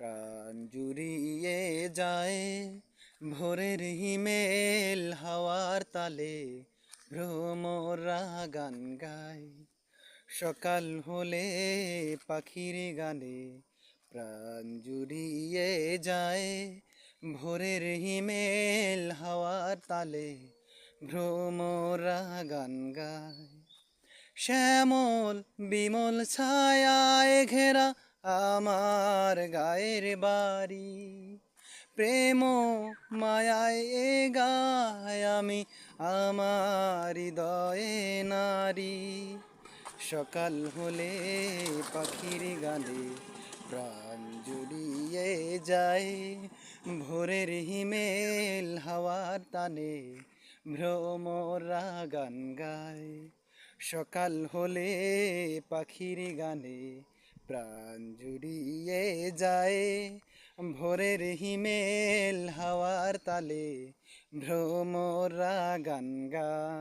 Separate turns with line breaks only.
প্রাণ জুড়িয়ে যায় ভোরের হিমেল হাওয়ার তালে ভ্রমরা গান গায়। সকাল হলে পাখির গানে প্রাণ জুড়িয়ে যায় ভোরের হিমেল হাওয়ার তালে ভ্রমরা গান গায়। শ্যামল বিমল ছায়ায় ঘেরা আমার গায়ের বাড়ি। প্রেম মায়ায় এ গায় আমি, আমার হৃদয়ে নারী। সকাল হলে পাখির গানে প্রাণ জুড়িয়ে যায়। ভোরের হিমেল হাওয়ার টানে ভ্রমরা গান গায়। সকাল হলে পাখির গানে প্রাণ জুড়িয়ে যায়। ভোরের হিমেল হাওয়ার তালে ভ্রমরা গান গায়